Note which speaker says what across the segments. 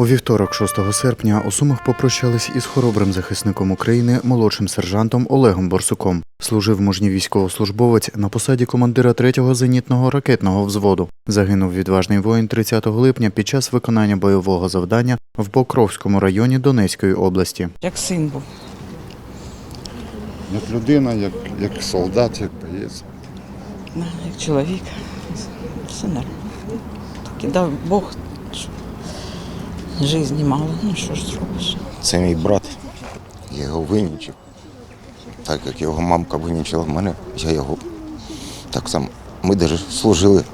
Speaker 1: У вівторок, 6 серпня, у Сумах попрощались із хоробрим захисником України, молодшим сержантом Олегом Борсуком. Служив мужній військовослужбовець на посаді командира 3-го зенітного ракетного взводу. Загинув відважний воїн 30 липня під час виконання бойового завдання в Покровському районі Донецької області.
Speaker 2: як син був.
Speaker 3: Як людина, як, як солдат, як боєць.
Speaker 2: Як чоловік. Все нормально. Так і дав Бог, житті мало. Ну що ж зробиш?
Speaker 4: Це мій брат. Я його винічив. Так як його мамка винічила мене, я його так само. Ми навіть служили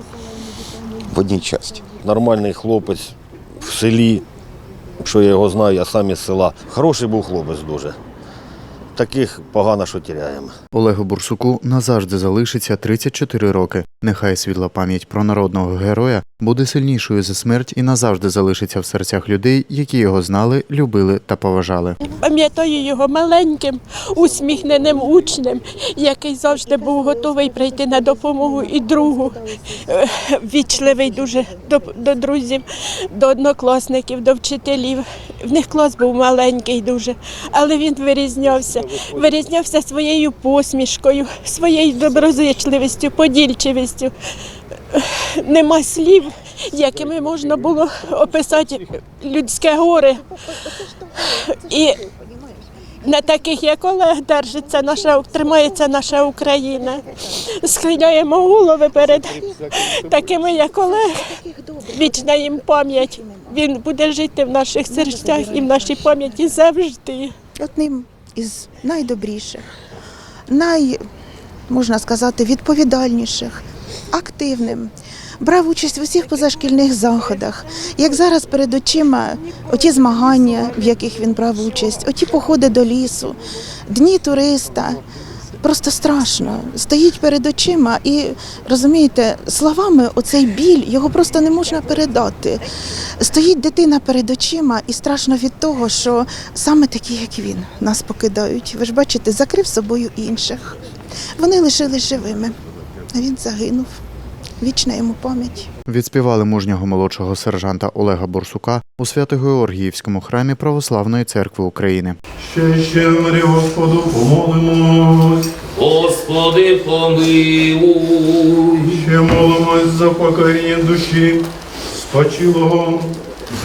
Speaker 4: в одній часті.
Speaker 5: нормальний хлопець в селі. Що я його знаю, я сам із села. Хороший був хлопець дуже. Таких погано, що тіряємо.
Speaker 1: Олегу Бурсуку назавжди залишиться 34 роки. Нехай світла пам'ять про народного героя буде сильнішою за смерть і назавжди залишиться в серцях людей, які його знали, любили та поважали.
Speaker 6: Пам'ятаю його маленьким, усміхненим учнем, який завжди був готовий прийти на допомогу і другу. Вічливий дуже до, до друзів, до однокласників, до вчителів. В них клас був маленький дуже, але він вирізнявся. Вирізнявся своєю посмішкою, своєю доброзичливістю, подільчивістю. Нема слів, якими можна було описати людське горе. І на таких, як Олег, держиться наша, тримається наша Україна. Схиляємо голови перед такими, як Олег. Вічна їм пам'ять. Він буде жити в наших серцях і в нашій пам'яті завжди.
Speaker 7: одним із найдобріших, най, можна сказати, відповідальніших, активним. Брав участь в усіх позашкільних заходах. Як зараз перед очима оті змагання, в яких він брав участь, оті походи до лісу, дні туриста. Просто страшно. Стоїть перед очима і розумієте, словами оцей біль його просто не можна передати. Стоїть дитина перед очима, і страшно від того, що саме такі, як він, нас покидають. Ви ж бачите, закрив собою інших. Вони лишили живими, він загинув. Вічна йому пам'ять.
Speaker 1: Відспівали мужнього молодшого сержанта Олега Борсука у Свято-Георгіївському храмі Православної церкви України.
Speaker 8: Ще ще мирі Господу помолимось,
Speaker 9: Господи, помилуй.
Speaker 8: ще молимось за покоріння душі спочилого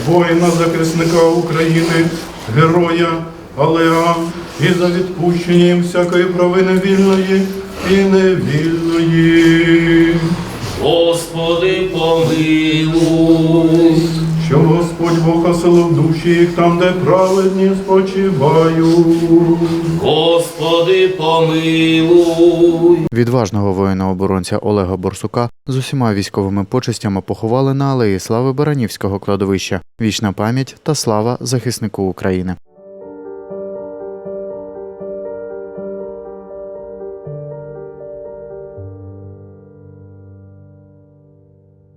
Speaker 8: воїна захисника України, героя Олега, і за відпущення всякої провини вільної і невільної.
Speaker 9: Господи, помилуй.
Speaker 8: Щоб Господь Бог оселив душі їх там, де праведні спочивають.
Speaker 9: Господи, помилуй.
Speaker 1: Відважного воїна-оборонця Олега Борсука з усіма військовими почестями поховали на алеї слави Баранівського кладовища. Вічна пам'ять та слава захиснику України.